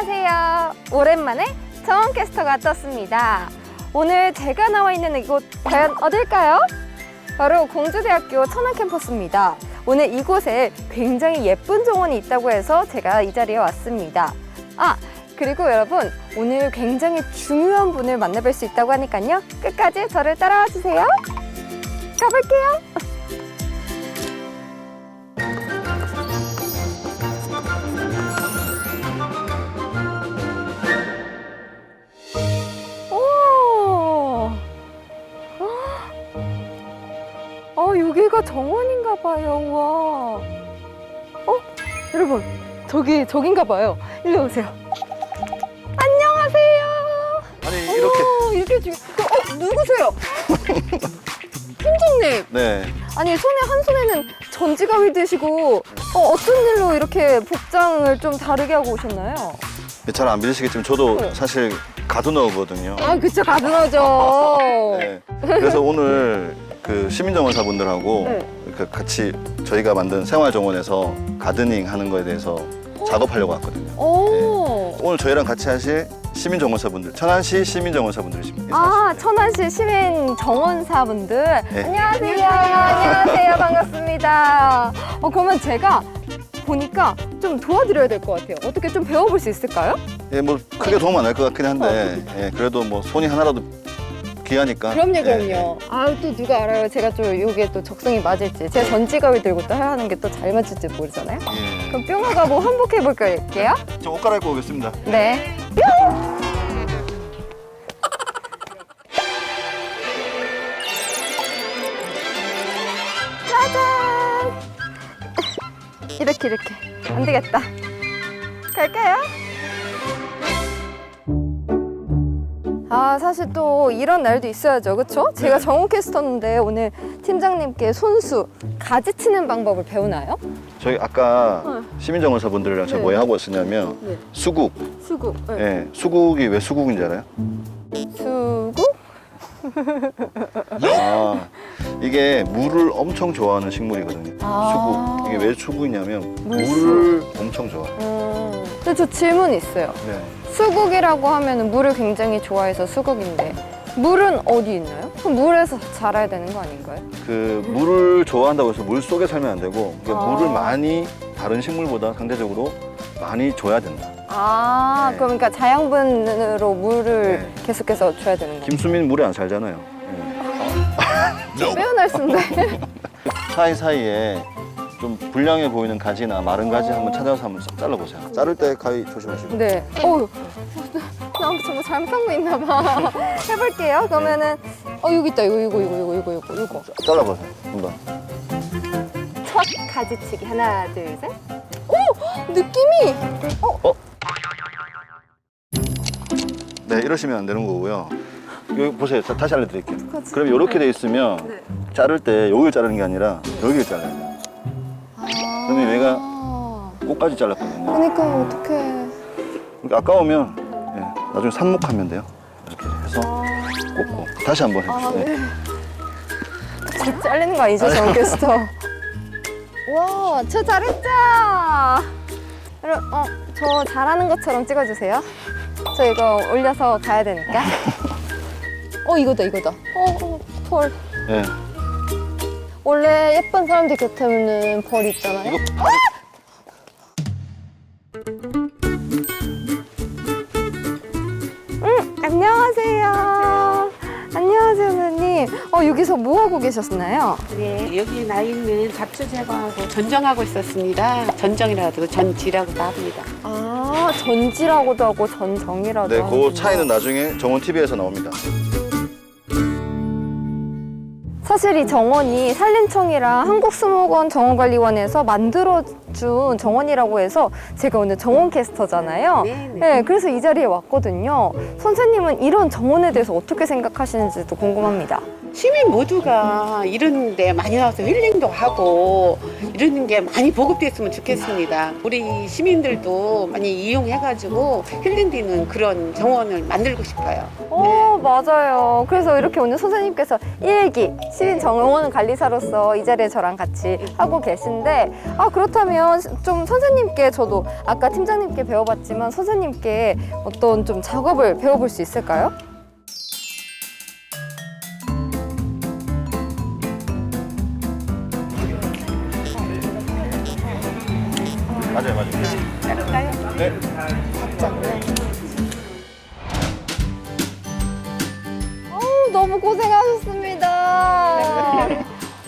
안녕하세요. 오랜만에 정원 캐스터가 떴습니다. 오늘 제가 나와 있는 이곳 과연 어딜까요? 바로 공주대학교 천안 캠퍼스입니다. 오늘 이곳에 굉장히 예쁜 정원이 있다고 해서 제가 이 자리에 왔습니다. 아, 그리고 여러분 오늘 굉장히 중요한 분을 만나뵐 수 있다고 하니까요. 끝까지 저를 따라와 주세요. 가볼게요. 여기가 정원인가 봐요. 와. 어? 여러분, 저기, 저긴가 봐요. 일로 오세요. 안녕하세요. 아니 이렇게 어머, 이렇게 주... 어, 누구세요? 팀장님. 네 아니, 손에, 한 손에는 전지가위 드시고, 어, 어떤 일로 이렇게 복장을 좀 다르게 하고 오셨나요? 잘 안 믿으시겠지만 저도 네. 사실 가두너거든요. 아, 그쵸, 가능하죠. 네. 그래서 오늘 그 시민정원사분들하고 네. 그 같이 저희가 만든 생활정원에서 가드닝 하는 거에 대해서 작업하려고 왔거든요. 오. 오늘 저희랑 같이 하실 시민정원사분들 시민정원사분들 시민정원사분들이십니다. 아, 천안시 시민 정원사분들. 네. 안녕하세요. 안녕하세요. 반갑습니다. 어, 그러면 제가 보니까 좀 도와드려야 될 것 같아요. 어떻게 좀 배워볼 수 있을까요? 예, 뭐 크게 도움 안될것 같긴 한데 예, 그래도 뭐 손이 하나라도 귀하니까. 어. 그럼요, 예, 그럼요. 아, 또 누가 알아요? 제가 좀 이게 또 적성이 맞을지. 제가 전지가위 들고 또 해야 하는 게 또 잘 맞을지 모르잖아요. 예. 예. 그럼 뿅아 가고 한복해 볼게요. 저 옷 갈아입고 오겠습니다. 네. 짜잔! 이렇게 이렇게 안 되겠다. 갈까요? 아 사실 또 이런 날도 있어야죠, 그렇죠? 제가 정우 캐스터인데 오늘 팀장님께 손수 가지 치는 방법을 배우나요? 저희 아까 어. 시민정원사분들이랑 제가 네. 뭐 하고 있었냐면 네. 수국. 수국. 예, 수국이 왜 수국인지 알아요? 수국? 아, 이게 물을 엄청 좋아하는 식물이거든요. 아. 수국. 이게 왜 수국이냐면 물수. 물을 엄청 좋아해요. 음. 근데 저 질문 있어요. 네. 수국이라고 하면 물을 굉장히 좋아해서 수국인데 물은 어디 있나요? 그럼 물에서 자라야 되는 거 아닌가요? 그 물을 좋아한다고 해서 물 속에 살면 안 되고 이게 아. 물을 많이 다른 식물보다 상대적으로 많이 줘야 된다. 아, 네. 그러니까 자양분으로 물을 네. 계속해서 줘야 되는 거예요. 김수민 물에 안 살잖아요. 예. 빼어날 수인데. 사이사이에 좀 불량해 보이는 가지나 마른 가지 한번 찾아서 한번 싹 잘라보세요. 자를 때 가위 조심하시고. 네. 어우, 나 정말 잘못한 거 있나 봐. 해볼게요. 그러면은 어 여기 있다. 이거 이거 이거 이거 이거 이거 이거. 잘라보세요. 한번. 첫 가지치기 하나 둘 셋. 오 느낌이. 네, 이러시면 안 되는 거고요. 여기 보세요. 자, 다시 알려드릴게요. 그럼 이렇게 돼 있으면 네. 자를 때 여기를 자르는 게 아니라 여기를 잘라야 돼요. 그러면 얘가 아. 끝까지 잘랐거든요. 그러니까 어떡해. 그러니까 아까우면 예, 나중에 삽목하면 돼요. 이렇게 해서 꽂고 다시 한번 아, 해주세요. 네. 저 잘리는 거 아니죠, 정 게스터? 와, 저 잘했죠? 여러분, 어, 저 잘하는 것처럼 찍어주세요. 저 이거 올려서 가야 되니까. 어, 이거다, 이거다. 어, 어, 벌. 예. 원래 예쁜 사람들 곁에는 벌 있잖아요. 이거 안녕하세요. 안녕하세요, 선생님. 어, 여기서 뭐 하고 계셨나요? 네, 여기 나 있는 잡초 제거하고 전정하고 있었습니다. 전정이라고 전지라고도 합니다. 아, 전지라고도 하고 전정이라도 네, 그 하는군요. 차이는 나중에 정원 TV에서 나옵니다. 사실 이 정원이 산림청이랑 한국수목원 정원관리원에서 만들어준 정원이라고 해서 제가 오늘 정원 캐스터잖아요. 네, 네. 네, 그래서 이 자리에 왔거든요. 선생님은 이런 정원에 대해서 어떻게 생각하시는지도 궁금합니다. 시민 모두가 이런 데 많이 나와서 힐링도 하고 이러는 게 많이 보급됐으면 좋겠습니다. 우리 시민들도 많이 이용해가지고 힐링되는 그런 정원을 만들고 싶어요. 어, 맞아요. 그래서 이렇게 오늘 선생님께서 일기 시민 정원 관리사로서 이 자리에 저랑 같이 하고 계신데, 아, 그렇다면 좀 선생님께 저도 아까 팀장님께 배워봤지만 선생님께 어떤 좀 작업을 배워볼 수 있을까요? 너무 고생하셨습니다.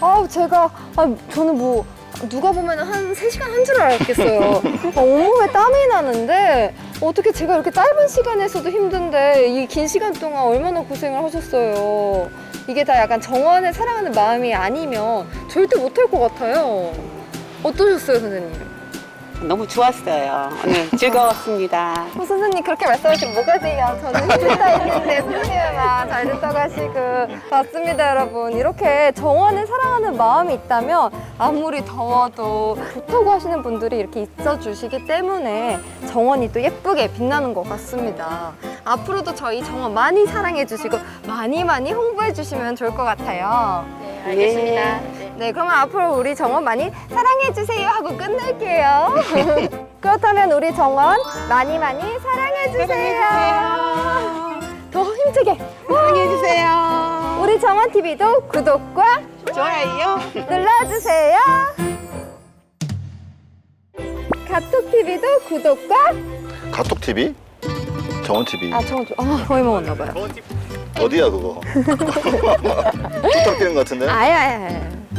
아우, 제가, 아, 저는 뭐, 누가 보면 한 3시간 한 줄 알았겠어요. 아, 온몸에 땀이 나는데, 어떻게 제가 이렇게 짧은 시간에서도 힘든데, 이 긴 시간 동안 얼마나 고생을 하셨어요. 이게 다 약간 정원을 사랑하는 마음이 아니면 절대 못할 것 같아요. 어떠셨어요, 선생님? 너무 좋았어요. 오늘 즐거웠습니다. 어, 선생님 그렇게 말씀하시면 뭐가 돼요? 저는 힘들다 했는데 선생님만 잘 됐다고 하시고 맞습니다 여러분 이렇게 정원을 사랑하는 마음이 있다면 아무리 더워도 좋다고 하시는 분들이 이렇게 있어 주시기 때문에 정원이 또 예쁘게 빛나는 것 같습니다 앞으로도 저희 정원 많이 사랑해 주시고 많이 많이 홍보해 주시면 좋을 것 같아요 네, 알겠습니다. 네, 그러면 앞으로 우리 정원 많이 사랑해주세요 하고 끝낼게요. 그렇다면 우리 정원 많이 많이 사랑해주세요. 더 힘차게. 사랑해주세요. 우리 정원 TV도 구독과 좋아요. 눌러주세요. 가톡 TV도 구독과 카톡 TV, 정원 TV. 아 정원 아 거의 먹었나 봐요. 어디야 그거? 부탁드리는 것 같은데? 아야야.